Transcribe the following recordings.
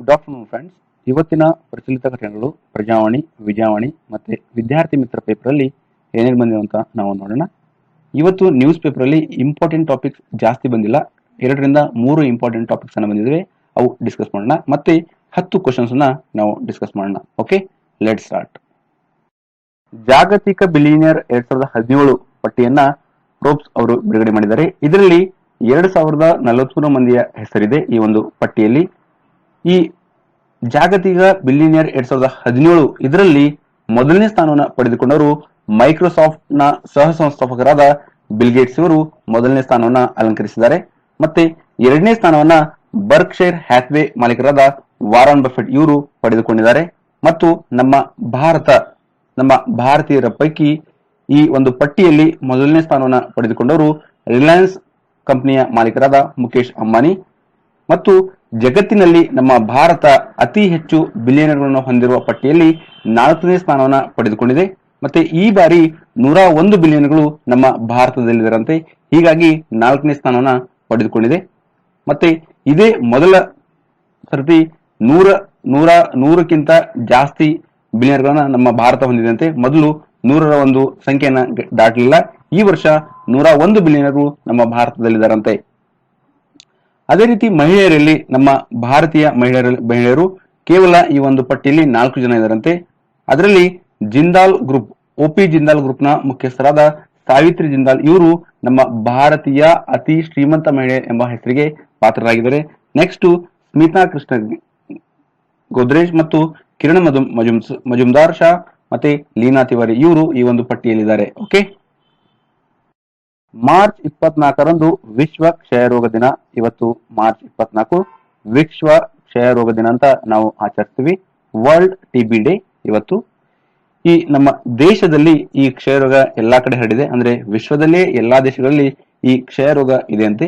Good afternoon friends ಇವತ್ತಿನ ಪ್ರಚಲಿತ ಘಟನೆಗಳು ಪ್ರಜಾವಾಣಿ ವಿಜಯವಾಣಿ ಮತ್ತೆ ವಿದ್ಯಾರ್ಥಿ ಮಿತ್ರ ಪೇಪರಲ್ಲಿ ಏನೇನು ಬಂದಿದೆ ಅಂತ ನಾವು ನೋಡೋಣ. ಇವತ್ತು ನ್ಯೂಸ್ ಪೇಪರಲ್ಲಿ ಇಂಪಾರ್ಟೆಂಟ್ ಟಾಪಿಕ್ಸ್ ಜಾಸ್ತಿ ಬಂದಿಲ್ಲ. ಎರಡರಿಂದ ಮೂರು ಇಂಪಾರ್ಟೆಂಟ್ ಟಾಪಿಕ್ಸ್ ಅನ್ನ ಬಂದಿವೆ ಅವು ಡಿಸ್ಕಸ್ ಮಾಡೋಣ. ಮತ್ತೆ ಹತ್ತು ಕ್ವಶನ್ಸ್ ಅನ್ನ ನಾವು ಡಿಸ್ಕಸ್ ಮಾಡೋಣ. ಓಕೆ ಲೆಟ್ ಸ್ಟಾರ್ಟ್ ಜಾಗತಿಕ ಬಿಲಿಯನಿಯರ್ ಎರಡ್ ಸಾವಿರದ ಹದಿನೇಳು ಪಟ್ಟಿಯನ್ನ ಪ್ರೋಬ್ಸ್ ಅವರು ಬಿಡುಗಡೆ ಮಾಡಿದ್ದಾರೆ. ಇದರಲ್ಲಿ ಎರಡು ಸಾವಿರದ ನಲವತ್ಮೂರು ಮಂದಿಯ ಹೆಸರಿದೆ ಈ ಒಂದು ಪಟ್ಟಿಯಲ್ಲಿ. ಈ ಜಾಗತಿಕ ಬಿಲಿನಿಯರ್ ಎರಡ್ ಸಾವಿರದ ಹದಿನೇಳು ಇದರಲ್ಲಿ ಮೊದಲನೇ ಸ್ಥಾನವನ್ನು ಪಡೆದುಕೊಂಡವರು ಮೈಕ್ರೋಸಾಫ್ಟ್ನ ಸಹ ಸಂಸ್ಥಾಪಕರಾದ ಬಿಲ್ ಗೇಟ್ಸ್ ಇವರು ಮೊದಲನೇ ಸ್ಥಾನವನ್ನ ಅಲಂಕರಿಸಿದ್ದಾರೆ. ಮತ್ತೆ ಎರಡನೇ ಸ್ಥಾನವನ್ನ ಬರ್ಕ್ಷೈರ್ ಹ್ಯಾಥ್ವೇ ಮಾಲೀಕರಾದ ವಾರನ್ ಬಫೆಟ್ ಇವರು ಪಡೆದುಕೊಂಡಿದ್ದಾರೆ. ಮತ್ತು ನಮ್ಮ ಭಾರತ, ನಮ್ಮ ಭಾರತೀಯರ ಪೈಕಿ ಈ ಒಂದು ಪಟ್ಟಿಯಲ್ಲಿ ಮೊದಲನೇ ಸ್ಥಾನವನ್ನು ಪಡೆದುಕೊಂಡವರು ರಿಲಯನ್ಸ್ ಕಂಪನಿಯ ಮಾಲೀಕರಾದ ಮುಖೇಶ್ ಅಂಬಾನಿ. ಮತ್ತು ಜಗತ್ತಿನಲ್ಲಿ ನಮ್ಮ ಭಾರತ ಅತಿ ಹೆಚ್ಚು ಬಿಲಿಯನರ್ಗಳನ್ನು ಹೊಂದಿರುವ ಪಟ್ಟಿಯಲ್ಲಿ ನಾಲ್ಕನೇ ಸ್ಥಾನವನ್ನು ಪಡೆದುಕೊಂಡಿದೆ. ಮತ್ತೆ ಈ ಬಾರಿ ನೂರ ಒಂದು ಬಿಲಿಯನ್ಗಳು ನಮ್ಮ ಭಾರತದಲ್ಲಿದ್ದರಂತೆ. ಹೀಗಾಗಿ ನಾಲ್ಕನೇ ಸ್ಥಾನವನ್ನು ಪಡೆದುಕೊಂಡಿದೆ. ಮತ್ತೆ ಇದೇ ಮೊದಲ ಸರ್ತಿ ನೂರ ನೂರ ನೂರಕ್ಕಿಂತ ಜಾಸ್ತಿ ಬಿಲಿಯನ್ಗಳನ್ನ ನಮ್ಮ ಭಾರತ ಹೊಂದಿದಂತೆ. ಮೊದಲು ನೂರರ ಒಂದು ಸಂಖ್ಯೆಯನ್ನ ದಾಟಲಿಲ್ಲ. ಈ ವರ್ಷ ನೂರ ಒಂದು ಬಿಲಿಯನರು ನಮ್ಮ ಭಾರತದಲ್ಲಿದ್ದಾರಂತೆ. ಅದೇ ರೀತಿ ಮಹಿಳೆಯರಲ್ಲಿ, ನಮ್ಮ ಭಾರತೀಯ ಮಹಿಳೆಯರ ಮಹಿಳೆಯರು ಕೇವಲ ಈ ಒಂದು ಪಟ್ಟಿಯಲ್ಲಿ ನಾಲ್ಕು ಜನ ಇದ್ದಾರಂತೆ. ಅದರಲ್ಲಿ ಜಿಂದಾಲ್ ಗ್ರೂಪ್ ಒಪಿ ಜಿಂದಾಲ್ ಗ್ರೂಪ್ನ ಮುಖ್ಯಸ್ಥರಾದ ಸಾವಿತ್ರಿ ಜಿಂದಾಲ್ ಇವರು ನಮ್ಮ ಭಾರತೀಯ ಅತಿ ಶ್ರೀಮಂತ ಮಹಿಳೆ ಎಂಬ ಹೆಸರಿಗೆ ಪಾತ್ರರಾಗಿದ್ದಾರೆ. ನೆಕ್ಸ್ಟ್ ಸ್ಮಿತಾ ಕೃಷ್ಣ ಗೋದ್ರೇಶ್ ಮತ್ತು ಕಿರಣ್ ಮಜುಮ್ ಮಜುಮ್ದಾರ್ ಶಾ ಮತ್ತೆ ಲೀನಾ ತಿವಾರಿ ಇವರು ಈ ಒಂದು ಪಟ್ಟಿಯಲ್ಲಿದ್ದಾರೆ. ಓಕೆ ಮಾರ್ಚ್ ಇಪ್ಪತ್ನಾಲ್ಕರಂದು ವಿಶ್ವ ಕ್ಷಯರೋಗ ದಿನ. ಇವತ್ತು ಮಾರ್ಚ್ ಇಪ್ಪತ್ನಾಲ್ಕು ವಿಶ್ವ ಕ್ಷಯರೋಗ ದಿನ ಅಂತ ನಾವು ಆಚರಿಸ್ತೀವಿ. ವರ್ಲ್ಡ್ ಟಿಬಿ ಡೇ ಇವತ್ತು. ಈ ನಮ್ಮ ದೇಶದಲ್ಲಿ ಈ ಕ್ಷಯರೋಗ ಎಲ್ಲಾ ಕಡೆ ಹರಡಿದೆ. ಅಂದ್ರೆ ವಿಶ್ವದಲ್ಲೇ ಎಲ್ಲಾ ದೇಶಗಳಲ್ಲಿ ಈ ಕ್ಷಯರೋಗ ಇದೆ ಅಂತೆ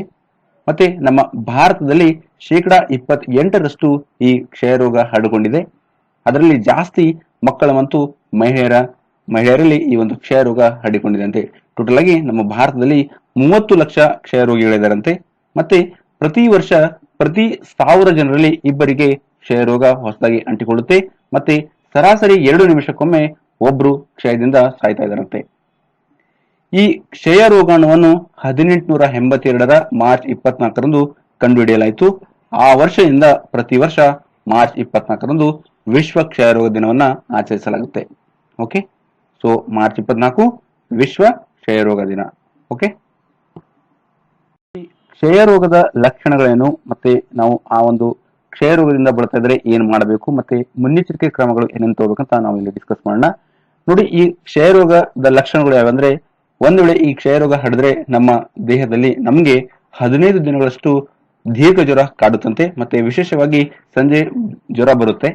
ಮತ್ತೆ ನಮ್ಮ ಭಾರತದಲ್ಲಿ ಶೇಕಡಾ ಇಪ್ಪತ್ ಎಂಟರಷ್ಟು ಈ ಕ್ಷಯರೋಗ ಹರಡಿಕೊಂಡಿದೆ. ಅದರಲ್ಲಿ ಜಾಸ್ತಿ ಮಕ್ಕಳ ಮತ್ತು ಮಹಿಳೆಯರ, ಮಹಿಳೆಯರಲ್ಲಿ ಈ ಒಂದು ಕ್ಷಯರೋಗ ಹರಡಿಕೊಂಡಿದೆ ಅಂತೆ. ಟೋಟಲ್ ಆಗಿ ನಮ್ಮ ಭಾರತದಲ್ಲಿ ಮೂವತ್ತು ಲಕ್ಷ ಕ್ಷಯ ರೋಗಿಗಳಿದ್ದಾರಂತೆ ಮತ್ತೆ ಪ್ರತಿ ವರ್ಷ ಪ್ರತಿ ಸಾವಿರ ಜನರಲ್ಲಿ ಇಬ್ಬರಿಗೆ ಕ್ಷಯರೋಗ ಹೊಸದಾಗಿ ಅಂಟಿಕೊಳ್ಳುತ್ತೆ. ಮತ್ತೆ ಸರಾಸರಿ ಎರಡು ನಿಮಿಷಕ್ಕೊಮ್ಮೆ ಒಬ್ರು ಕ್ಷಯದಿಂದ ಸಾಯ್ತಾ ಇದ್ದಾರಂತೆ. ಈ ಕ್ಷಯ ರೋಗಾಣುವನ್ನು ಹದಿನೆಂಟುನೂರ ಎಂಬತ್ತೆರಡರ ಮಾರ್ಚ್ ಇಪ್ಪತ್ನಾಲ್ಕರಂದು ಕಂಡುಹಿಡಿಯಲಾಯಿತು. ಆ ವರ್ಷದಿಂದ ಪ್ರತಿ ವರ್ಷ ಮಾರ್ಚ್ ಇಪ್ಪತ್ನಾಲ್ಕರಂದು ವಿಶ್ವ ಕ್ಷಯ ರೋಗ ದಿನವನ್ನ ಆಚರಿಸಲಾಗುತ್ತೆ. ಓಕೆ? ಸೊ, ಮಾರ್ಚ್ ಇಪ್ಪತ್ನಾಲ್ಕು, ವಿಶ್ವ ಕ್ಷಯರೋಗ ದಿನ. ಓಕೆ ಕ್ಷಯರೋಗದ ಲಕ್ಷಣಗಳೇನು? ಮತ್ತೆ ನಾವು ಆ ಒಂದು ಕ್ಷಯರೋಗದಿಂದ ಬಳತಾ ಇದ್ರೆ ಏನ್ ಮಾಡಬೇಕು? ಮತ್ತೆ ಮುನ್ನೆಚ್ಚರಿಕೆ ಕ್ರಮಗಳು ಏನೇನು ತಗೋಬೇಕಂತ ನಾವು ಇಲ್ಲಿ ಡಿಸ್ಕಸ್ ಮಾಡೋಣ. ನೋಡಿ, ಈ ಕ್ಷಯರೋಗದ ಲಕ್ಷಣಗಳು ಯಾವಂದ್ರೆ ಒಂದ್ ವೇಳೆ ಈ ಕ್ಷಯರೋಗ ಹಡಿದ್ರೆ ನಮ್ಮ ದೇಹದಲ್ಲಿ ನಮ್ಗೆ ಹದಿನೈದು ದಿನಗಳಷ್ಟು ದೀರ್ಘ ಜ್ವರ ಕಾಡುತ್ತಂತೆ, ಮತ್ತೆ ವಿಶೇಷವಾಗಿ ಸಂಜೆ ಜ್ವರ ಬರುತ್ತೆ.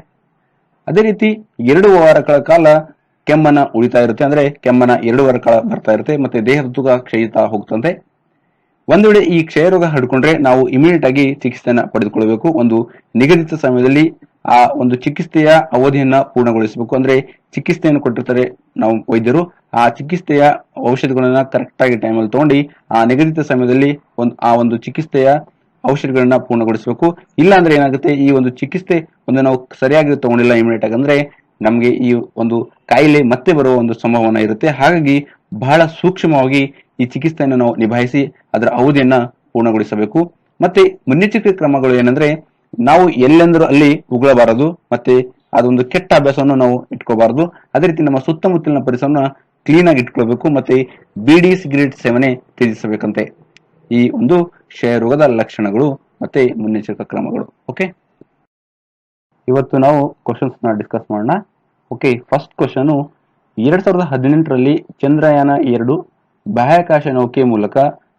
ಅದೇ ರೀತಿ ಎರಡು ವಾರಗಳ ಕಾಲ ಕೆಮ್ಮನ ಉಳಿತಾ ಇರುತ್ತೆ. ಅಂದ್ರೆ ಕೆಮ್ಮನ ಎರಡು ವಾರ ಕಾಲ ಬರ್ತಾ ಇರುತ್ತೆ. ಮತ್ತೆ ದೇಹದ ತೂಕ ಕ್ಷಯಿತಾ ಹೋಗ್ತಂತೆ. ಒಂದು ವೇಳೆ ಈ ಕ್ಷಯರೋಗ ಹಿಡ್ಕೊಂಡ್ರೆ ನಾವು ಇಮಿಡಿಯೇಟ್ ಆಗಿ ಚಿಕಿತ್ಸೆಯನ್ನ ಪಡೆದುಕೊಳ್ಬೇಕು ಒಂದು ನಿಗದಿತ ಸಮಯದಲ್ಲಿ ಆ ಒಂದು ಚಿಕಿತ್ಸೆಯ ಅವಧಿಯನ್ನ ಪೂರ್ಣಗೊಳಿಸಬೇಕು. ಅಂದ್ರೆ ಚಿಕಿತ್ಸೆಯನ್ನು ಕೊಟ್ಟಿರ್ತಾರೆ ನಾವು ವೈದ್ಯರು. ಆ ಚಿಕಿತ್ಸೆಯ ಔಷಧಿಗಳನ್ನ ಕರೆಕ್ಟ್ ಆಗಿ ಟೈಮಲ್ಲಿ ತಗೊಂಡು ಆ ನಿಗದಿತ ಸಮಯದಲ್ಲಿ ಒಂದು ಆ ಒಂದು ಚಿಕಿತ್ಸೆಯ ಔಷಧಿಗಳನ್ನ ಪೂರ್ಣಗೊಳಿಸಬೇಕು. ಇಲ್ಲ ಅಂದ್ರೆ ಏನಾಗುತ್ತೆ? ಈ ಒಂದು ಚಿಕಿತ್ಸೆ ಒಂದು ನಾವು ಸರಿಯಾಗಿ ತಗೊಂಡಿಲ್ಲ ಇಮಿಡಿಯೇಟ್ ಆಗಿ. ಅಂದ್ರೆ ನಮ್ಗೆ ಈ ಒಂದು ಕಾಯಿಲೆ ಮತ್ತೆ ಬರುವ ಒಂದು ಸಂಭವನ ಇರುತ್ತೆ. ಹಾಗಾಗಿ ಬಹಳ ಸೂಕ್ಷ್ಮವಾಗಿ ಈ ಚಿಕಿತ್ಸೆಯನ್ನು ನಾವು ನಿಭಾಯಿಸಿ ಅದರ ಅವಧಿಯನ್ನ ಪೂರ್ಣಗೊಳಿಸಬೇಕು. ಮತ್ತೆ ಮುನ್ನೆಚ್ಚರಿಕೆ ಕ್ರಮಗಳು ಏನಂದ್ರೆ ನಾವು ಎಲ್ಲೆಂದರೂ ಅಲ್ಲಿ ಉಗುಳಬಾರದು, ಮತ್ತೆ ಅದೊಂದು ಕೆಟ್ಟ ಅಭ್ಯಾಸವನ್ನು ನಾವು ಇಟ್ಕೋಬಾರದು. ಅದೇ ರೀತಿ ನಮ್ಮ ಸುತ್ತಮುತ್ತಲಿನ ಪರಿಸರನ ಕ್ಲೀನ್ ಆಗಿ ಇಟ್ಕೊಳ್ಬೇಕು, ಮತ್ತೆ ಬಿಡಿ ಸಿಗರೇಟ್ ಸೇವನೆ ತ್ಯಜಿಸಬೇಕಂತೆ. ಈ ಒಂದು ಕ್ಷಯರೋಗದ ಲಕ್ಷಣಗಳು ಮತ್ತೆ ಮುನ್ನೆಚ್ಚರಿಕಾ ಕ್ರಮಗಳು ಓಕೆ ಇವತ್ತು ನಾವು ಕ್ವಶನ್ಸ್ನ ಡಿಸ್ಕಸ್ ಮಾಡೋಣ. ಓಕೆ ಫಸ್ಟ್ ಕ್ವಶನ್ ಎರಡ್ ಸಾವಿರದ ಹದಿನೆಂಟರಲ್ಲಿ ಚಂದ್ರಯಾನ ಎರಡು ಬಾಹ್ಯಾಕಾಶ ನೌಕೆ ಮೂಲಕ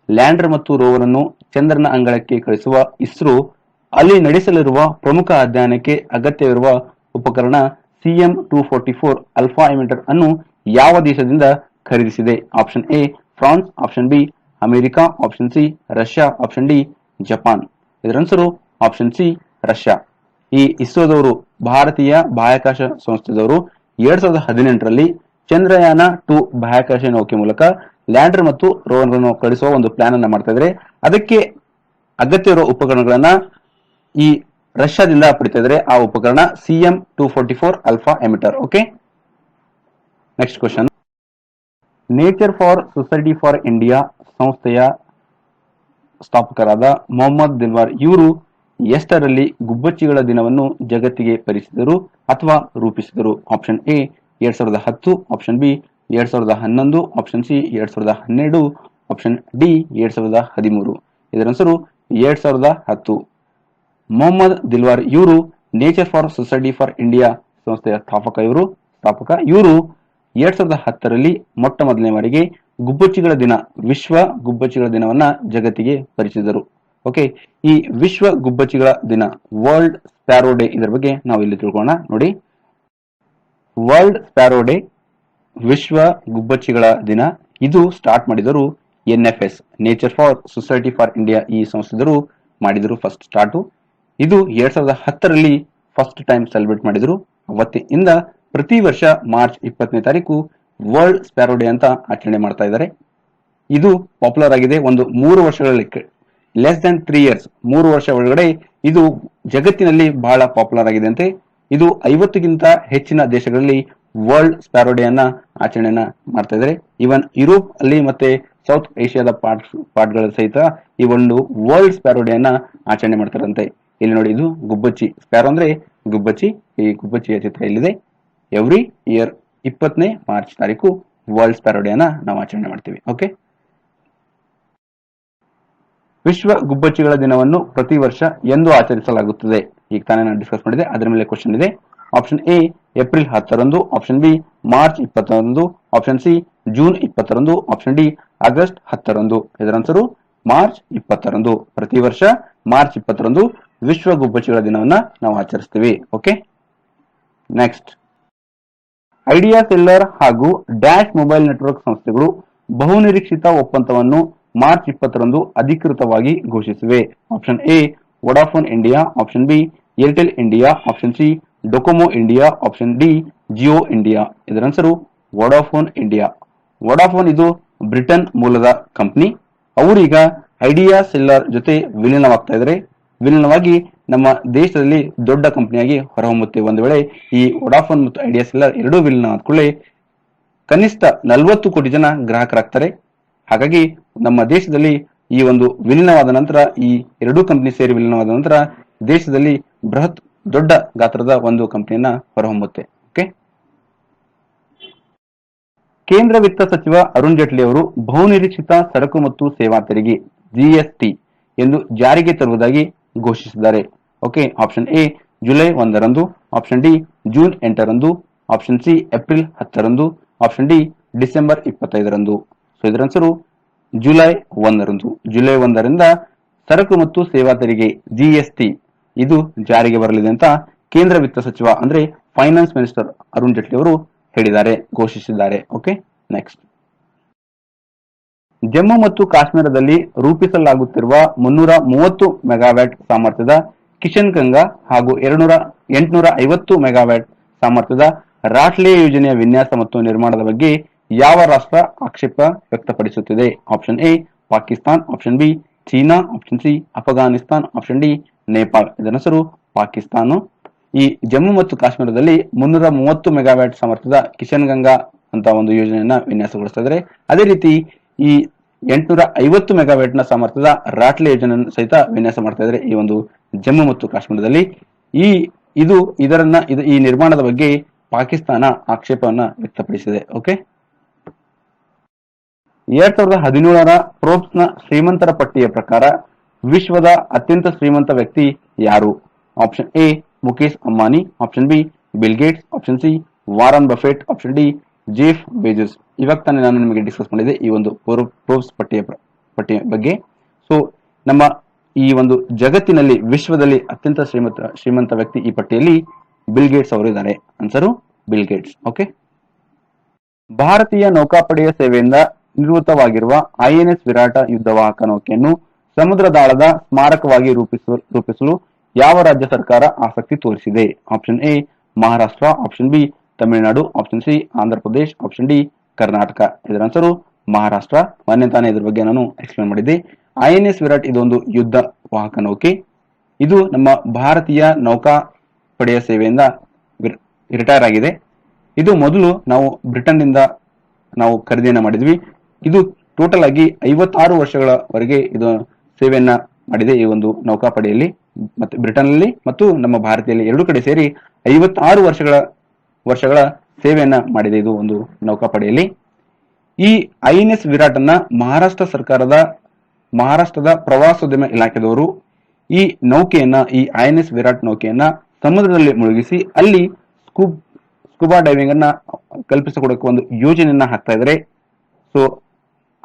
ಲ್ಯಾಂಡರ್ ಮತ್ತು ರೋವರ್ ಅನ್ನು ಚಂದ್ರನ ಅಂಗಳಕ್ಕೆ ಕಳಿಸುವ ಇಸ್ರೋ ಅಲ್ಲಿ ನಡೆಸಲಿರುವ ಪ್ರಮುಖ ಅಧ್ಯಯನಕ್ಕೆ ಅಗತ್ಯವಿರುವ ಉಪಕರಣ CM two forty four alpha emitter ಅನ್ನು ಯಾವ ದೇಶದಿಂದ ಖರೀದಿಸಿದೆ? Option A France option B America option C Russia option D Japan ಇದರ ಆನ್ಸರು ಆಪ್ಷನ್ ಸಿ ರಷ್ಯಾ ಈ ಇಸ್ರೋದವರು ಭಾರತೀಯ ಬಾಹ್ಯಾಕಾಶ ಸಂಸ್ಥೆದವರು ಎರಡ್ ಸಾವಿರದ ಹದಿನೆಂಟರಲ್ಲಿ ಚಂದ್ರಯಾನ ಟು ಬಾಹ್ಯಾಕಾಶ ನೌಕೆ ಮೂಲಕ ಲ್ಯಾಂಡರ್ ಮತ್ತು ರೋವರ್ ಅನ್ನು ಕಳಿಸುವ ಒಂದು ಪ್ಲಾನ್ ಅನ್ನ ಮಾಡ್ತಾ ಇದ್ರೆ. ಅದಕ್ಕೆ ಅಗತ್ಯ ಇರುವ ಉಪಕರಣಗಳನ್ನ ಈ ರಷ್ಯಾದಿಂದ ಪಡಿತಾ ಇದ್ರೆ. ಆ ಉಪಕರಣ CM two forty four alpha emitter okay next question nature for society for India ಸಂಸ್ಥೆಯ ಸ್ಥಾಪಕರಾದ ಮೊಹಮ್ಮದ್ ದಿಲ್ವಾರ್ ಇವರು ಎಷ್ಟರಲ್ಲಿ ಗುಬ್ಬಚ್ಚಿಗಳ ದಿನವನ್ನು ಜಗತ್ತಿಗೆ ಪರಿಸಿದರು ಅಥವಾ ರೂಪಿಸಿದರು? ಆಪ್ಷನ್ ಎ ಎರಡ್ ಸಾವಿರದ ಹತ್ತು. ಆಪ್ಷನ್ ಬಿ ಎರಡ್ ಸಾವಿರದ ಹನ್ನೊಂದು. ಆಪ್ಷನ್ ಸಿ ಎರಡ್ ಸಾವಿರದ ಹನ್ನೆರಡು. ಆಪ್ಷನ್ ಡಿ ಎರಡ್ ಸಾವಿರದ ಹದಿಮೂರು. ಇದರ ಹೆಸರು ಎರಡ್ ಸಾವಿರದ ಹತ್ತು. ಮೊಹಮ್ಮದ್ ದಿಲ್ವಾರ್ ಇವರು nature for society for India ಸಂಸ್ಥೆಯ ಸ್ಥಾಪಕ ಇವರು. ಸ್ಥಾಪಕ ಇವರು ಎರಡ್ ಸಾವಿರದ ಹತ್ತರಲ್ಲಿ ಮೊಟ್ಟ ಮೊದಲನೇ ಬಾರಿಗೆ ಗುಬ್ಬಚ್ಚಿಗಳ ದಿನ, ವಿಶ್ವ ಗುಬ್ಬಚ್ಚಿಗಳ ದಿನವನ್ನ ಜಗತ್ತಿಗೆ ಪರಿಚಯಿಸಿದರು ಓಕೆ ಈ ವಿಶ್ವ ಗುಬ್ಬಚ್ಚಿಗಳ ದಿನ ವರ್ಲ್ಡ್ ಸ್ಪ್ಯಾರೋ ಡೇ ಇದರ ಬಗ್ಗೆ ನಾವು ಇಲ್ಲಿ ತಿಳ್ಕೊಳ್ಳೋಣ. ನೋಡಿ ವರ್ಲ್ಡ್ ಸ್ಪ್ಯಾರೋ ಡೇ ವಿಶ್ವ ಗುಬ್ಬಚ್ಚಿಗಳ ದಿನ. ಇದು ಸ್ಟಾರ್ಟ್ ಮಾಡಿದರು N F S nature for society for India ಈ ಸಂಸ್ಥೆದರು ಮಾಡಿದರು ಫಸ್ಟ್ ಸ್ಟಾರ್ಟು ಇದು ಎರಡ್ ಸಾವಿರದ ಹತ್ತರಲ್ಲಿ ಫಸ್ಟ್ ಟೈಮ್ ಸೆಲೆಬ್ರೇಟ್ ಮಾಡಿದರು. ಅವತ್ತಿನಿಂದ ಪ್ರತಿ ವರ್ಷ ಮಾರ್ಚ್ ಇಪ್ಪತ್ತನೇ ತಾರೀಕು ವರ್ಲ್ಡ್ ಸ್ಪ್ಯಾರೋ ಡೇ ಅಂತ ಆಚರಣೆ ಮಾಡ್ತಾ ಇದ್ದಾರೆ. ಇದು ಪಾಪ್ಯುಲರ್ ಆಗಿದೆ. ಒಂದು ಮೂರು ವರ್ಷಗಳಲ್ಲಿ ಲೆಸ್ ದನ್ ತ್ರೀ ಇಯರ್ಸ್ ಮೂರು ವರ್ಷ ಒಳಗಡೆ ಇದು ಜಗತ್ತಿನಲ್ಲಿ ಬಹಳ ಪಾಪ್ಯುಲರ್ ಆಗಿದೆ ಅಂತೆ ಇದು ಐವತ್ತಕ್ಕಿಂತ ಹೆಚ್ಚಿನ ದೇಶಗಳಲ್ಲಿ ವರ್ಲ್ಡ್ ಸ್ಪ್ಯಾರೋ ಡೇ ಅನ್ನ ಆಚರಣೆಯನ್ನ ಮಾಡ್ತಾ ಇದ್ದಾರೆ. ಇವನ್ ಯುರೋಪ್ ಅಲ್ಲಿ ಮತ್ತೆ ಸೌತ್ ಏಷ್ಯಾದ ಪಾರ್ಟ್ ಪಾರ್ಟ್ಗಳ ಸಹಿತ ಈ ಒಂದು ವರ್ಲ್ಡ್ ಸ್ಪ್ಯಾರೋ ಡೇ ಅನ್ನ ಆಚರಣೆ ಮಾಡ್ತಾರಂತೆ. ಇಲ್ಲಿ ನೋಡಿ ಇದು ಗುಬ್ಬಚ್ಚಿ ಸ್ಪ್ಯಾರೋ ಅಂದ್ರೆ ಗುಬ್ಬಚ್ಚಿ. ಈ ಗುಬ್ಬಚ್ಚಿಯ ಚಿತ್ರ ಇಲ್ಲಿದೆ ಎವ್ರಿ ಇಯರ್ ಇಪ್ಪತ್ತನೇ ಮಾರ್ಚ್ ತಾರೀಕು ವರ್ಲ್ಡ್ ಸ್ಪ್ಯಾರೋ ಡೇ ಅನ್ನ ನಾವು ಆಚರಣೆ ಮಾಡ್ತೀವಿ. ಓಕೆ ವಿಶ್ವ ಗುಬ್ಬಚ್ಚಿಗಳ ದಿನವನ್ನು ಪ್ರತಿ ವರ್ಷ ಎಂದು ಆಚರಿಸಲಾಗುತ್ತದೆ. ಈಗ ತಾನೇ ನಾನು ಡಿಸ್ಕಸ್ ಮಾಡಿದೆ. ಅದರ ಮೇಲೆ ಕ್ವಶನ್ ಇದೆ. ಆಪ್ಷನ್ ಎ ಏಪ್ರಿಲ್ ಹತ್ತರಂದು. ಆಪ್ಷನ್ ಬಿ ಮಾರ್ಚ್ ಇಪ್ಪತ್ತರಂದು. ಆಪ್ಷನ್ ಸಿ ಜೂನ್ ಇಪ್ಪತ್ತರಂದು. ಆಪ್ಷನ್ ಡಿ ಆಗಸ್ಟ್ ಹತ್ತರಂದು. ಇದರ ಆನ್ಸರು ಮಾರ್ಚ್ ಇಪ್ಪತ್ತರಂದು. ಪ್ರತಿ ವರ್ಷ ಮಾರ್ಚ್ ಇಪ್ಪತ್ತರಂದು ವಿಶ್ವ ಗುಬ್ಬಚ್ಚಿಗಳ ದಿನವನ್ನ ನಾವು ಆಚರಿಸ್ತೀವಿ. ಓಕೆ ನೆಕ್ಸ್ಟ್ ಐಡಿಯಾ ಸೆಲ್ಲರ್ ಹಾಗೂ ಡ್ಯಾಶ್ ಮೊಬೈಲ್ ನೆಟ್ವರ್ಕ್ ಸಂಸ್ಥೆಗಳು ಬಹುನಿರೀಕ್ಷಿತ ಒಪ್ಪಂದವನ್ನು ಮಾರ್ಚ್ ಇಪ್ಪತ್ತರಂದು ಅಧಿಕೃತವಾಗಿ ಘೋಷಿಸಿವೆ. Option A, Vodafone India. Option B, Airtel India. Option C, Docomo India. Option D, Jio India. ಇದರ ಹೆಸರು ವೊಡಾಫೋನ್ ಇಂಡಿಯಾ. ವೊಡಾಫೋನ್ ಇದು ಬ್ರಿಟನ್ ಮೂಲದ ಕಂಪನಿ. ಅವರೀಗ ಐಡಿಯಾ ಸೆಲ್ಲರ್ ಜೊತೆ ವಿಲೀನವಾಗ್ತಾ ಇದ್ದಾರೆ. ವಿಲೀನವಾಗಿ ನಮ್ಮ ದೇಶದಲ್ಲಿ ದೊಡ್ಡ ಕಂಪನಿಯಾಗಿ ಹೊರಹೊಮ್ಮುತ್ತೆ. ಒಂದು ವೇಳೆ ಈ ವೊಡಾಫೋನ್ ಮತ್ತು ಐಡಿಯಾ ಸೆಲ್ಲರ್ ಎರಡೂ ವಿಲೀನ ಆದ್ಕೊಳ್ಳಿ ಕನಿಷ್ಠ ನಲವತ್ತು ಕೋಟಿ ಜನ ಗ್ರಾಹಕರಾಗ್ತಾರೆ. ಹಾಗಾಗಿ ನಮ್ಮ ದೇಶದಲ್ಲಿ ಈ ಒಂದು ವಿಲೀನವಾದ ನಂತರ, ಈ ಎರಡೂ ಕಂಪನಿ ಸೇರಿ ವಿಲೀನವಾದ ನಂತರ, ದೇಶದಲ್ಲಿ ಬೃಹತ್ ದೊಡ್ಡ ಗಾತ್ರದ ಒಂದು ಕಂಪನಿಯನ್ನ ಹೊರಹೊಮ್ಮುತ್ತೆ. ಓಕೆ ಕೇಂದ್ರ ವಿತ್ತ ಸಚಿವ ಅರುಣ್ ಜೇಟ್ಲಿ ಅವರು ಬಹುನಿರೀಕ್ಷಿತ ಸರಕು ಮತ್ತು ಸೇವಾ ತೆರಿಗೆ ಜಿಎಸ್ಟಿ ಎಂದು ಜಾರಿಗೆ ತರುವುದಾಗಿ ಘೋಷಿಸಿದ್ದಾರೆ. ಓಕೆ ಆಪ್ಷನ್ ಎ ಜುಲೈ ಒಂದರಂದು. ಆಪ್ಷನ್ ಡಿ ಜೂನ್ ಎಂಟರಂದು. ಆಪ್ಷನ್ ಸಿ ಏಪ್ರಿಲ್ ಹತ್ತರಂದು. ಆಪ್ಷನ್ ಡಿ ಡಿಸೆಂಬರ್ ಇಪ್ಪತ್ತೈದರಂದು. ಸೊ ಇದರ ಹೆಸರು ಜುಲೈ ಒಂದರಂದು. ಜುಲೈ ಒಂದರಿಂದ ಸರಕು ಮತ್ತು ಸೇವಾ ತೆರಿಗೆ ಜಿಎಸ್ಟಿ ಇದು ಜಾರಿಗೆ ಬರಲಿದೆ ಅಂತ ಕೇಂದ್ರ ವಿತ್ತ ಸಚಿವ ಅಂದ್ರೆ ಫೈನಾನ್ಸ್ ಮಿನಿಸ್ಟರ್ ಅರುಣ್ ಜೇಟ್ಲಿ ಅವರು ಹೇಳಿದ್ದಾರೆ, ಘೋಷಿಸಿದ್ದಾರೆ. ಓಕೆ ನೆಕ್ಸ್ಟ್ ಜಮ್ಮು ಮತ್ತು ಕಾಶ್ಮೀರದಲ್ಲಿ ರೂಪಿಸಲಾಗುತ್ತಿರುವ ಮುನ್ನೂರ ಮೂವತ್ತು ಮೆಗಾವ್ಯಾಟ್ ಸಾಮರ್ಥ್ಯದ ಕಿಶನ್ ಗಂಗಾ ಹಾಗೂ ಎರಡ್ನೂರ ಎಂಟುನೂರ ಐವತ್ತು ಮೆಗಾವ್ಯಾಟ್ ಸಾಮರ್ಥ್ಯದ ರಾಟ್ಲೆ ಯೋಜನೆಯ ವಿನ್ಯಾಸ ಮತ್ತು ನಿರ್ಮಾಣದ ಬಗ್ಗೆ ಯಾವ ರಾಷ್ಟ್ರ ಆಕ್ಷೇಪ ವ್ಯಕ್ತಪಡಿಸುತ್ತಿದೆ? Option A Pakistan. Option B China. Option C Afghanistan. Option D Nepal. ಇದರ ಹೆಸರು ಪಾಕಿಸ್ತಾನ. ಈ ಜಮ್ಮು ಮತ್ತು ಕಾಶ್ಮೀರದಲ್ಲಿ ಮುನ್ನೂರ ಮೂವತ್ತು ಮೆಗಾವ್ಯಾಟ್ ಸಾಮರ್ಥ್ಯದ ಕಿಶನ್ ಗಂಗಾ ಅಂತ ಒಂದು ಯೋಜನೆಯನ್ನ ವಿನ್ಯಾಸಗೊಳಿಸ್ತಾ ಇದ್ದಾರೆ ಅದೇ ರೀತಿ ಈ ಎಂಟುನೂರ ಐವತ್ತು ಮೆಗಾವ್ಯಾಟ್ನ ಸಾಮರ್ಥ್ಯದ ರಾಟ್ಲೆ ಯೋಜನೆ ಸಹಿತ ವಿನ್ಯಾಸ ಮಾಡ್ತಾ ಇದ್ದಾರೆ ಈ ಒಂದು ಜಮ್ಮು ಮತ್ತು ಕಾಶ್ಮೀರದಲ್ಲಿ. ಈ, ಇದು, ಇದರನ್ನ, ಇದು ಈ ನಿರ್ಮಾಣದ ಬಗ್ಗೆ ಪಾಕಿಸ್ತಾನ ಆಕ್ಷೇಪವನ್ನ ವ್ಯಕ್ತಪಡಿಸಿದೆ. ಓಕೆ ಎರಡ್ ಸಾವಿರದ ಹದಿನೇಳರ ನ ಶ್ರೀಮಂತರ ಪಟ್ಟಿಯ ಪ್ರಕಾರ ವಿಶ್ವದ ಅತ್ಯಂತ ಶ್ರೀಮಂತ ವ್ಯಕ್ತಿ ಯಾರು? Option A Mukesh Ambani. Option B, Bill Gates. Option C, Warren Buffett. Option D, Jeff Bezos. ಇವಾಗ ತಾನೇ ನಾನು ನಿಮಗೆ ಡಿಸ್ಕಸ್ ಮಾಡಿದೆ ಈ ಒಂದು ಪ್ರೋಬ್ಸ್ ಪಟ್ಟಿಯ ಪಟ್ಟಿಯ ಬಗ್ಗೆ. ಸೊ, ನಮ್ಮ ಈ ಒಂದು ಜಗತ್ತಿನಲ್ಲಿ ವಿಶ್ವದಲ್ಲಿ ಅತ್ಯಂತ ಶ್ರೀಮಂತ ಶ್ರೀಮಂತ ವ್ಯಕ್ತಿ ಈ ಪಟ್ಟಿಯಲ್ಲಿ ಬಿಲ್ ಗೇಟ್ಸ್ ಅವರು ಇದ್ದಾರೆ ಆನ್ಸರು ಬಿಲ್ ಗೇಟ್ಸ್. ಓಕೆ ಭಾರತೀಯ ನೌಕಾಪಡೆಯ ಸೇವೆಯಿಂದ ನಿವೃತ್ತವಾಗಿರುವ ಐಎನ್ಎಸ್ ವಿರಾಟ ಯುದ್ಧವಾಹಕ ನೌಕೆಯನ್ನು ಸಮುದ್ರದಾಳದ ಸ್ಮಾರಕವಾಗಿ ರೂಪಿಸಲು ರೂಪಿಸಲು ಯಾವ ರಾಜ್ಯ ಸರ್ಕಾರ ಆಸಕ್ತಿ ತೋರಿಸಿದೆ? Option A Maharashtra. Option B Tamil Nadu. Option C Andhra Pradesh option D Karnataka. ಇದರ ಆನ್ಸರು ಮಹಾರಾಷ್ಟ್ರ. ಮೊನ್ನೆ ತಾನೇ ಇದ್ರ ಬಗ್ಗೆ ನಾನು ಎಕ್ಸ್ಪ್ಲೇನ್ ಮಾಡಿದ್ದೆ. ಐಎನ್ಎಸ್ ವಿರಾಟ್ ಇದೊಂದು ಯುದ್ಧ ವಾಹಕ ನೌಕೆ. ಇದು ನಮ್ಮ ಭಾರತೀಯ ನೌಕಾಪಡೆಯ ಸೇವೆಯಿಂದ ರಿಟೈರ್ ಆಗಿದೆ. ಇದು ಮೊದಲು ನಾವು ಬ್ರಿಟನ್ನಿಂದ ನಾವು ಖರೀದಿಯನ್ನು ಮಾಡಿದ್ವಿ. ಇದು ಟೋಟಲ್ ಆಗಿ ಐವತ್ತಾರು ವರ್ಷಗಳವರೆಗೆ ಇದು ಸೇವೆಯನ್ನ ಮಾಡಿದೆ ಈ ಒಂದು ನೌಕಾಪಡೆಯಲ್ಲಿ ಮತ್ತೆ ಬ್ರಿಟನ್ನಲ್ಲಿ ಮತ್ತು ನಮ್ಮ ಭಾರತೀಯಲ್ಲಿ ಎರಡು ಕಡೆ ಸೇರಿ ಐವತ್ತಾರು ವರ್ಷಗಳ ವರ್ಷಗಳ ಸೇವೆಯನ್ನ ಮಾಡಿದೆ ಇದು ಒಂದು ನೌಕಾಪಡೆಯಲ್ಲಿ. ಈ ಐ ಎನ್ ಎಸ್ ವಿರಾಟ್ ಅನ್ನ ಮಹಾರಾಷ್ಟ್ರ ಸರ್ಕಾರದ, ಮಹಾರಾಷ್ಟ್ರದ ಪ್ರವಾಸೋದ್ಯಮ ಇಲಾಖೆದವರು ಈ ನೌಕೆಯನ್ನ, ಈ ಐ ಎನ್ ಎಸ್ ವಿರಾಟ್ ನೌಕೆಯನ್ನ ಸಮುದ್ರದಲ್ಲಿ ಮುಳುಗಿಸಿ ಅಲ್ಲಿ ಸ್ಕೂಬ್, ಸ್ಕೂಬಾ ಡೈವಿಂಗ್ ಅನ್ನ ಕಲ್ಪಿಸಿಕೊಡಕ್ಕೆ ಒಂದು ಯೋಜನೆಯನ್ನ ಹಾಕ್ತಾ ಇದ್ದಾರೆ. ಸೊ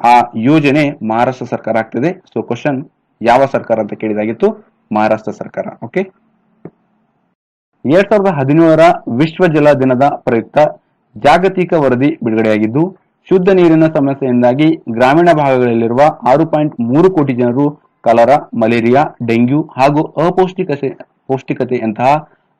ಆ ಯೋಜನೆ ಮಹಾರಾಷ್ಟ್ರ ಸರ್ಕಾರ ಆಗ್ತದೆ. ಸೊ ಕ್ವಶನ್ ಯಾವ ಸರ್ಕಾರ ಅಂತ ಕೇಳಿದಾಗಿತ್ತು? ಮಹಾರಾಷ್ಟ್ರ ಸರ್ಕಾರ ಓಕೆ ಎರಡ್ ಸಾವಿರದ ಹದಿನೇಳರ ವಿಶ್ವ ಜಲ ದಿನದ ಪ್ರಯುಕ್ತ ಜಾಗತಿಕ ವರದಿ ಬಿಡುಗಡೆಯಾಗಿದ್ದು, ಶುದ್ಧ ನೀರಿನ ಸಮಸ್ಯೆಯಿಂದಾಗಿ ಗ್ರಾಮೀಣ ಭಾಗಗಳಲ್ಲಿರುವ ಆರು ಪಾಯಿಂಟ್ ಮೂರು ಕೋಟಿ ಜನರು ಕಲರ, ಮಲೇರಿಯಾ, ಡೆಂಗ್ಯೂ ಹಾಗೂ ಅಪೌಷ್ಟಿಕತೆ, ಪೌಷ್ಟಿಕತೆಯಂತಹ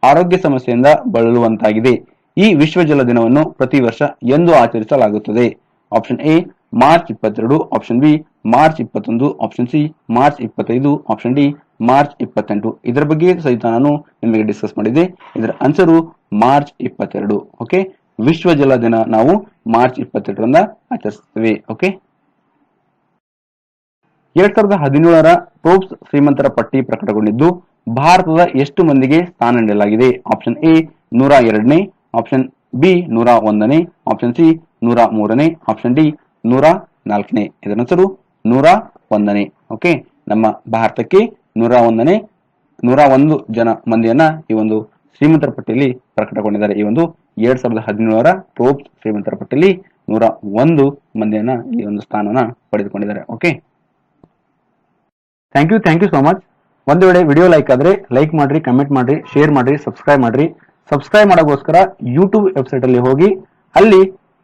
ಆರೋಗ್ಯ ಸಮಸ್ಯೆಯಿಂದ ಬಳಲುವಂತಾಗಿದೆ. ಈ ವಿಶ್ವ ಜಲ ದಿನವನ್ನು ಪ್ರತಿ ವರ್ಷ ಎಂದು ಆಚರಿಸಲಾಗುತ್ತದೆ. ಆಪ್ಷನ್ ಎ ಮಾರ್ಚ್ ಇಪ್ಪತ್ತೆರಡು ಆಪ್ಷನ್ ಬಿ ಮಾರ್ಚ್ ಇಪ್ಪತ್ತೊಂದು ಆಪ್ಷನ್ ಸಿ ಮಾರ್ಚ್ ಇಪ್ಪತ್ತೈದು ಆಪ್ಷನ್ ಡಿ ಮಾರ್ಚ್ ಇಪ್ಪತ್ತೆಂಟು. ಇದರ ಬಗ್ಗೆ ಸಹಿತ ನಾನು ನಿಮಗೆ ಡಿಸ್ಕಸ್ ಮಾಡಿದೆ ಇದರ ಆನ್ಸರು ಮಾರ್ಚ್ ಇಪ್ಪತ್ತೆರಡು ಓಕೆ ವಿಶ್ವ ಜಲ ದಿನ ನಾವು ಮಾರ್ಚ್ ಇಪ್ಪತ್ತೆರಡರಿಂದ ಆಚರಿಸ್ತೇವೆ ಓಕೆ ಎರಡ್ ಸಾವಿರದ ಹದಿನೇಳರ ಪ್ರೋಬ್ಸ್ ಶ್ರೀಮಂತರ ಪಟ್ಟಿ ಪ್ರಕಟಗೊಂಡಿದ್ದು, ಭಾರತದ ಎಷ್ಟು ಮಂದಿಗೆ ಸ್ಥಾನ ನೀಡಲಾಗಿದೆ? ಆಪ್ಷನ್ ಎ ನೂರ ಎರಡನೇ ಆಪ್ಷನ್ ಬಿ ನೂರ ಒಂದನೇ ಆಪ್ಷನ್ ಸಿ ನೂರ ಮೂರನೇ ಆಪ್ಷನ್ ಡಿ ನೂರ ನಾಲ್ಕನೇ, ಇದರ ಹೆಸರು ನೂರ ಒಂದನೇ ಓಕೆ ನಮ್ಮ ಭಾರತಕ್ಕೆ ನೂರ ಒಂದನೇ, ನೂರ ಒಂದು ಜನ ಮಂದಿಯನ್ನ ಈ ಒಂದು ಶ್ರೀಮಂತರ ಪಟ್ಟಿಯಲ್ಲಿ ಪ್ರಕಟಗೊಂಡಿದ್ದಾರೆ. ಈ ಒಂದು ಎರಡ್ ಸಾವಿರದ ಹದಿನೇಳರ ಪ್ರೋಪ್ ಶ್ರೀಮಂತರ ಪಟ್ಟಿಯಲ್ಲಿ ನೂರ ಒಂದು ಮಂದಿಯನ್ನ ಈ ಒಂದು ಸ್ಥಾನವನ್ನ ಪಡೆದುಕೊಂಡಿದ್ದಾರೆ okay thank you thank you so much ಒಂದು ವೇಳೆ ವಿಡಿಯೋ ಲೈಕ್ ಆದ್ರೆ ಲೈಕ್ ಮಾಡ್ರಿ ಕಮೆಂಟ್ ಮಾಡ್ರಿ ಶೇರ್ ಮಾಡ್ರಿ ಸಬ್ಸ್ಕ್ರೈಬ್ ಮಾಡ್ರಿ. ಸಬ್ಸ್ಕ್ರೈಬ್ ಮಾಡೋಕ್ಕೋಸ್ಕರ ಯೂಟ್ಯೂಬ್ ವೆಬ್ಸೈಟ್ ಅಲ್ಲಿ ಹೋಗಿ, ಅಲ್ಲಿ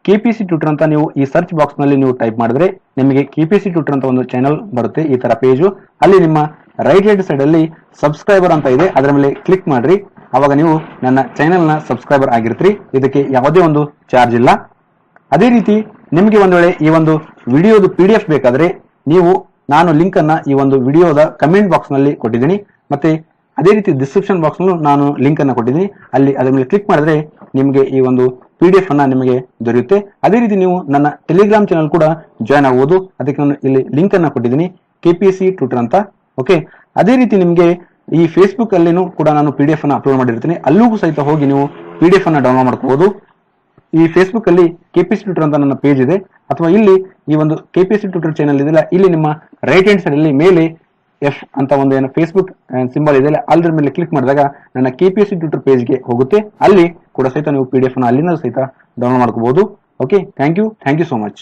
ಕೆಪಿಸಿ ಟ್ಯೂಟರ್ ಅಂತ ನೀವು ಈ ಸರ್ಚ್ ಬಾಕ್ಸ್ನಲ್ಲಿ ನೀವು ಟೈಪ್ ಮಾಡಿದ್ರೆ ನಿಮಗೆ ಕೆಪಿಸಿ ಟ್ಯೂಟರ್ ಅಂತ ಒಂದು ಚಾನಲ್ ಬರುತ್ತೆ, ಈ ತರ ಪೇಜು ಅಲ್ಲಿ ನಿಮ್ಮ ರೈಟ್ ಹ್ಯಾಂಡ್ ಸೈಡ್ ಅಲ್ಲಿ ಸಬ್ಸ್ಕ್ರೈಬರ್ ಅಂತ ಇದೆ, ಅದರ ಮೇಲೆ ಕ್ಲಿಕ್ ಮಾಡ್ರಿ. ಅವಾಗ ನೀವು ನನ್ನ ಚಾನೆಲ್ನ ಸಬ್ಸ್ಕ್ರೈಬರ್ ಆಗಿರ್ತೀರಿ. ಇದಕ್ಕೆ ಯಾವುದೇ ಒಂದು ಚಾರ್ಜ್ ಇಲ್ಲ. ಅದೇ ರೀತಿ ನಿಮಗೆ ಒಂದು ವೇಳೆ ಈ ಒಂದು ವಿಡಿಯೋದು ಪಿ ಡಿ ಎಫ್ ಬೇಕಾದ್ರೆ ನೀವು ನಾನು ಲಿಂಕ್ ಅನ್ನ ಈ ಒಂದು ವಿಡಿಯೋದ ಕಮೆಂಟ್ ಬಾಕ್ಸ್ನಲ್ಲಿ ಕೊಟ್ಟಿದ್ದೀನಿ. ಮತ್ತೆ ಅದೇ ರೀತಿ ಡಿಸ್ಕ್ರಿಪ್ಷನ್ ಬಾಕ್ಸ್ ನಲ್ಲೂ ನಾನು ಲಿಂಕ್ ಅನ್ನ ಕೊಟ್ಟಿದ್ದೀನಿ. ಅಲ್ಲಿ ಅದರ ಮೇಲೆ ಕ್ಲಿಕ್ ಮಾಡಿದ್ರೆ ನಿಮಗೆ ಈ ಒಂದು ಪಿ ಡಿ ಎಫ್ ಅನ್ನ ನಿಮಗೆ ದೊರೆಯುತ್ತೆ. ಅದೇ ರೀತಿ ನೀವು ನನ್ನ ಟೆಲಿಗ್ರಾಮ್ ಚಾನಲ್ ಕೂಡ ಜಾಯ್ನ್ ಆಗಬಹುದು ಅದಕ್ಕೆ ನಾನು ಇಲ್ಲಿ ಲಿಂಕ್ ಅನ್ನ ಕೊಟ್ಟಿದ್ದೀನಿ. ಸಿ ಟ್ವಿಟರ್ ಅಂತ. ಓಕೆ ಅದೇ ರೀತಿ ನಿಮಗೆ ಈ ಫೇಸ್ಬುಕ್ ಅಲ್ಲಿನೂ ಕೂಡ ನಾನು ಪಿ ಡಿ ಎಫ್ ಅನ್ನ ಅಪ್ಲೋಡ್ ಮಾಡಿರ್ತೀನಿ. ಅಲ್ಲೂ ಸಹಿತ ಹೋಗಿ ನೀವು ಪಿ ಡಿ ಎಫ್ ಅನ್ನ ಡೌನ್ಲೋಡ್ ಮಾಡ್ಕೋಬಹುದು ಈ ಫೇಸ್ಬುಕ್ ಅಲ್ಲಿ ಸಿ ಟ್ವಿಟರ್ ಅಂತ ನನ್ನ ಪೇಜ್ ಇದೆ. ಅಥವಾ ಇಲ್ಲಿ ಈ ಒಂದು ಕೆಪಿಸಿ ಟ್ವಿಟರ್ ಚಾನಲ್ ಇದೆಯಲ್ಲ, ಇಲ್ಲಿ ನಿಮ್ಮ ರೈಟ್ ಹ್ಯಾಂಡ್ ಸೈಡ್ ಅಲ್ಲಿ ಮೇಲೆ ಎಫ್ ಅಂತ ಒಂದು ಏನು ಫೇಸ್ಬುಕ್ ಸಿಂಬಲ್ ಇದೆ ಅಲ್ಲಿ ಮೇಲೆ ಕ್ಲಿಕ್ ಮಾಡಿದಾಗ ನನ್ನ ಕೆಪಿಎಸ್ಸಿ ಟ್ವಿಟರ್ ಪೇಜ್ಗೆ ಹೋಗುತ್ತೆ. ಅಲ್ಲಿ ಕೂಡ ಸಹಿತ ನೀವು ಪಿ ಡಿ ಎಫ್ ಅಲ್ಲಿಂದ ಸಹಿತ ಡೌನ್ಲೋಡ್ ಮಾಡ್ಕೋಬಹುದು okay thank you thank you so much